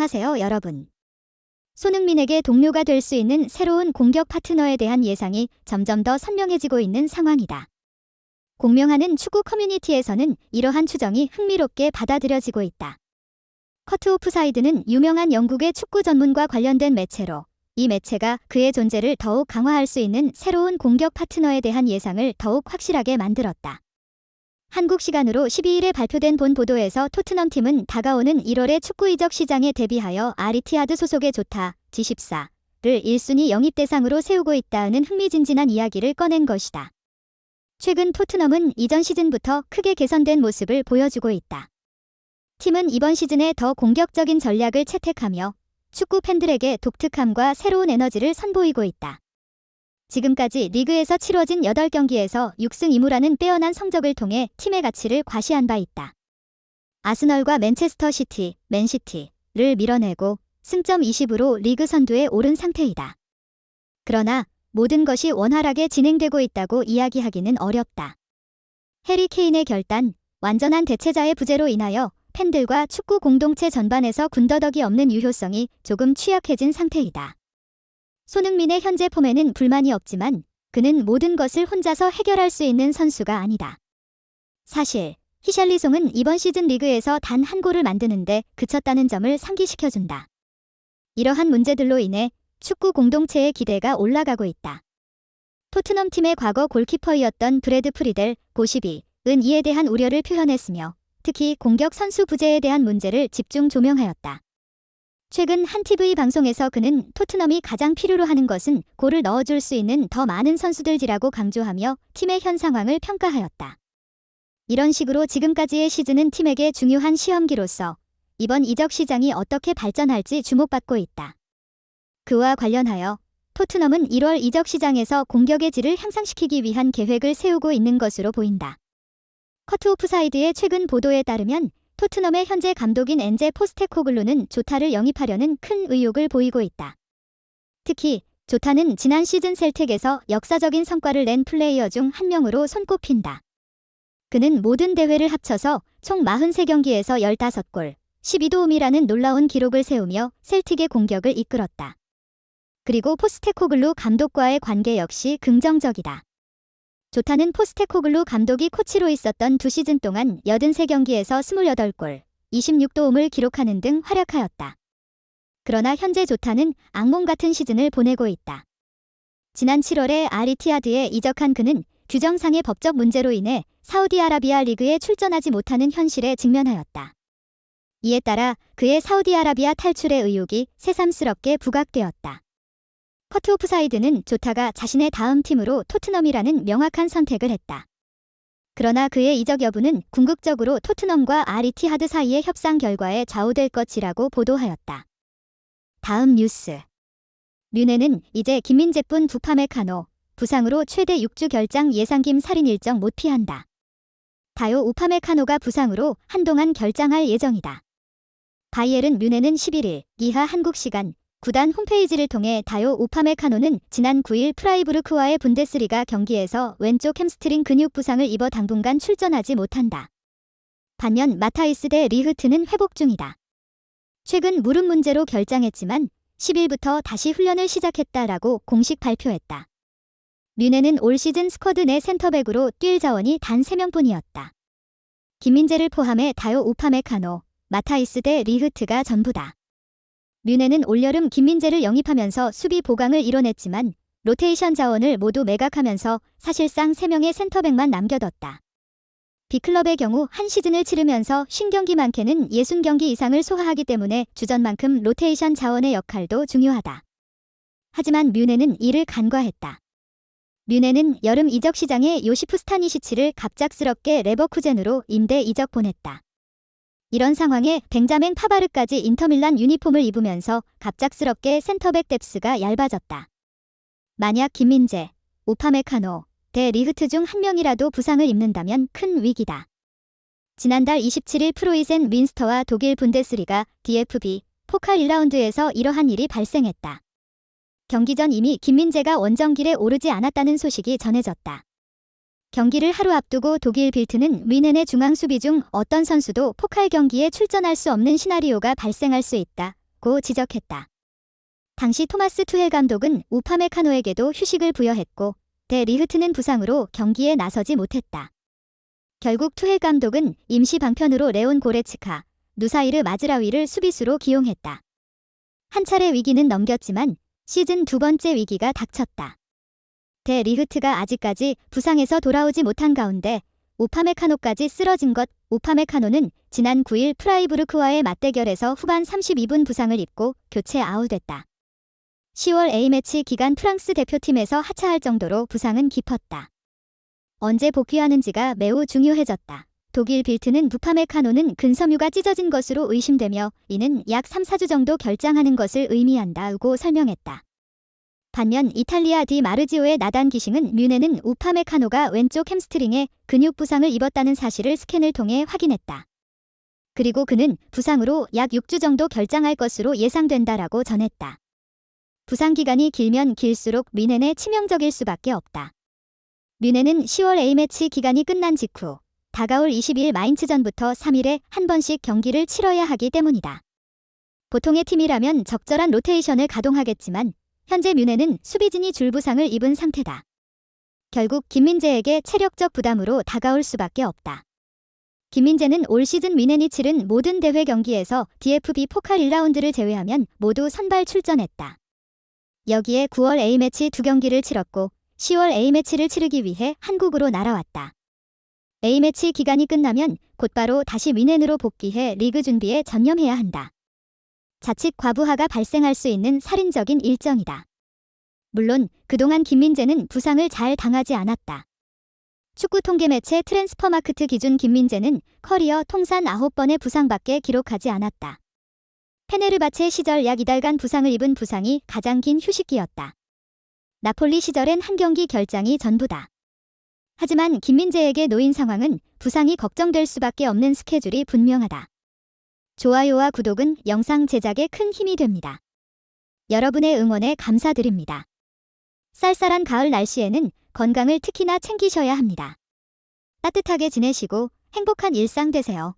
안녕하세요, 여러분. 손흥민에게 동료가 될 수 있는 새로운 공격 파트너에 대한 예상이 점점 더 선명해지고 있는 상황이다. 공명하는 축구 커뮤니티에서는 이러한 추정이 흥미롭게 받아들여지고 있다. 커트 오프사이드는 유명한 영국의 축구 전문과 관련된 매체로 이 매체가 그의 존재를 더욱 강화할 수 있는 새로운 공격 파트너에 대한 예상을 더욱 확실하게 만들었다. 한국 시간으로 12일에 발표된 본 보도에서 토트넘 팀은 다가오는 1월의 축구 이적 시장에 대비하여 아리티아드 소속의 조타, G14를 1순위 영입 대상으로 세우고 있다는 흥미진진한 이야기를 꺼낸 것이다. 최근 토트넘은 이전 시즌부터 크게 개선된 모습을 보여주고 있다. 팀은 이번 시즌에 더 공격적인 전략을 채택하며 축구 팬들에게 독특함과 새로운 에너지를 선보이고 있다. 지금까지 리그에서 치러진 8경기에서 6승 2무라는 빼어난 성적을 통해 팀의 가치를 과시한 바 있다. 아스널과 맨체스터 시티, 맨시티를 밀어내고 승점 20으로 리그 선두에 오른 상태이다. 그러나 모든 것이 원활하게 진행되고 있다고 이야기하기는 어렵다. 해리 케인의 결단, 완전한 대체자의 부재로 인하여 팬들과 축구 공동체 전반에서 군더더기 없는 유효성이 조금 취약해진 상태이다. 손흥민의 현재 폼에는 불만이 없지만 그는 모든 것을 혼자서 해결할 수 있는 선수가 아니다. 사실 히샬리송은 이번 시즌 리그에서 단 한 골을 만드는데 그쳤다는 점을 상기시켜준다. 이러한 문제들로 인해 축구 공동체의 기대가 올라가고 있다. 토트넘 팀의 과거 골키퍼이었던 브래드 프리델, 고시비은 이에 대한 우려를 표현했으며 특히 공격 선수 부재에 대한 문제를 집중 조명하였다. 최근 한 TV 방송에서 그는 토트넘이 가장 필요로 하는 것은 골을 넣어줄 수 있는 더 많은 선수들이라고 강조하며 팀의 현 상황을 평가하였다. 이런 식으로 지금까지의 시즌은 팀에게 중요한 시험기로서 이번 이적 시장이 어떻게 발전할지 주목받고 있다. 그와 관련하여 토트넘은 1월 이적 시장에서 공격의 질을 향상시키기 위한 계획을 세우고 있는 것으로 보인다. 커트 오프 사이드의 최근 보도에 따르면 토트넘의 현재 감독인 엔제 포스테코글루는 조타를 영입하려는 큰 의욕을 보이고 있다. 특히 조타는 지난 시즌 셀틱에서 역사적인 성과를 낸 플레이어 중 한 명으로 손꼽힌다. 그는 모든 대회를 합쳐서 총 43경기에서 15골, 12도움이라는 놀라운 기록을 세우며 셀틱의 공격을 이끌었다. 그리고 포스테코글루 감독과의 관계 역시 긍정적이다. 조타는 포스테코글루 감독이 코치로 있었던 두 시즌 동안 83경기에서 28골, 26도움을 기록하는 등 활약하였다. 그러나 현재 조타는 악몽 같은 시즌을 보내고 있다. 지난 7월에 아리티아드에 이적한 그는 규정상의 법적 문제로 인해 사우디아라비아 리그에 출전하지 못하는 현실에 직면하였다. 이에 따라 그의 사우디아라비아 탈출의 의혹이 새삼스럽게 부각되었다. 커트 오프사이드는 조타가 자신의 다음 팀으로 토트넘이라는 명확한 선택을 했다. 그러나 그의 이적 여부는 궁극적으로 토트넘과 아리티하드 사이의 협상 결과에 좌우될 것이라고 보도하였다. 다음 뉴스. 류네는 이제 김민재뿐 부파메카노, 부상으로 최대 6주 결장 예상김 살인 일정 못 피한다. 다요 우파메카노가 부상으로 한동안 결장할 예정이다. 바이에른 뮤네는 11일 이하 한국 시간 구단 홈페이지를 통해 다요 우파메카노는 지난 9일 프라이부르크와의 분데스리가 경기에서 왼쪽 햄스트링 근육 부상을 입어 당분간 출전하지 못한다. 반면 마타이스 대 리흐트는 회복 중이다. 최근 무릎 문제로 결장했지만 10일부터 다시 훈련을 시작했다라고 공식 발표했다. 뮤네는 올 시즌 스쿼드 내 센터백으로 뛸 자원이 단 3명뿐이었다. 김민재를 포함해 다요 우파메카노, 마타이스 대 리흐트가 전부다. 뮤네는 올여름 김민재를 영입하면서 수비 보강을 이뤄냈지만 로테이션 자원을 모두 매각하면서 사실상 3명의 센터백만 남겨뒀다. B클럽의 경우 한 시즌을 치르면서 50경기 많게는 60경기 이상을 소화하기 때문에 주전만큼 로테이션 자원의 역할도 중요하다. 하지만 뮤네는 이를 간과했다. 뮤네는 여름 이적 시장에 요시프 스타니시치를 갑작스럽게 레버쿠젠으로 임대 이적 보냈다. 이런 상황에 벤자멘 파바르까지 인터밀란 유니폼을 입으면서 갑작스럽게 센터백 뎁스가 얇아졌다. 만약 김민재, 오파메카노, 대 리흐트 중 한 명이라도 부상을 입는다면 큰 위기다. 지난달 27일 프로이센 윈스터와 독일 분데스리가 DFB 포칼 1라운드에서 이러한 일이 발생했다. 경기 전 이미 김민재가 원정길에 오르지 않았다는 소식이 전해졌다. 경기를 하루 앞두고 독일 빌트는 위넨의 중앙 수비 중 어떤 선수도 포칼 경기에 출전할 수 없는 시나리오가 발생할 수 있다. 고 지적했다. 당시 토마스 투헬 감독은 우파메카노에게도 휴식을 부여했고 데 리흐트는 부상으로 경기에 나서지 못했다. 결국 투헬 감독은 임시 방편으로 레온 고레츠카, 누사이르 마즈라위를 수비수로 기용했다. 한 차례 위기는 넘겼지만 시즌 두 번째 위기가 닥쳤다. 데 리흐트가 아직까지 부상에서 돌아오지 못한 가운데 우파메카노까지 쓰러진 것 우파메카노는 지난 9일 프라이부르크와의 맞대결에서 후반 32분 부상을 입고 교체 아웃됐다. 10월 A매치 기간 프랑스 대표팀에서 하차할 정도로 부상은 깊었다. 언제 복귀하는지가 매우 중요해졌다. 독일 빌트는 부파메카노는 근섬유가 찢어진 것으로 의심되며 이는 약 3, 4주 정도 결장하는 것을 의미한다고 설명했다. 반면 이탈리아 디 마르지오의 나단 기싱은 뮤네는 우파메카노가 왼쪽 햄스트링에 근육 부상을 입었다는 사실을 스캔을 통해 확인했다. 그리고 그는 부상으로 약 6주 정도 결장할 것으로 예상된다라고 전했다. 부상 기간이 길면 길수록 뮤넨에 치명적일 수밖에 없다. 뮤네는 10월 A매치 기간이 끝난 직후 다가올 22일 마인츠전부터 3일에 한 번씩 경기를 치러야 하기 때문이다. 보통의 팀이라면 적절한 로테이션을 가동하겠지만 현재 뮤네는 수비진이 줄부상을 입은 상태다. 결국 김민재에게 체력적 부담으로 다가올 수밖에 없다. 김민재는 올 시즌 뮤넨이 치른 모든 대회 경기에서 DFB 포칼 1라운드를 제외하면 모두 선발 출전했다. 여기에 9월 A매치 두 경기를 치렀고 10월 A매치를 치르기 위해 한국으로 날아왔다. A매치 기간이 끝나면 곧바로 다시 뮤넨으로 복귀해 리그 준비에 전념해야 한다. 자칫 과부하가 발생할 수 있는 살인적인 일정이다. 물론 그동안 김민재는 부상을 잘 당하지 않았다. 축구 통계 매체 트랜스퍼마크트 기준 김민재는 커리어 통산 9번의 부상밖에 기록하지 않았다. 페네르바체 시절 약 이달간 부상을 입은 부상이 가장 긴 휴식기였다. 나폴리 시절엔 한 경기 결장이 전부다. 하지만 김민재에게 놓인 상황은 부상이 걱정될 수밖에 없는 스케줄이 분명하다. 좋아요와 구독은 영상 제작에 큰 힘이 됩니다. 여러분의 응원에 감사드립니다. 쌀쌀한 가을 날씨에는 건강을 특히나 챙기셔야 합니다. 따뜻하게 지내시고 행복한 일상 되세요.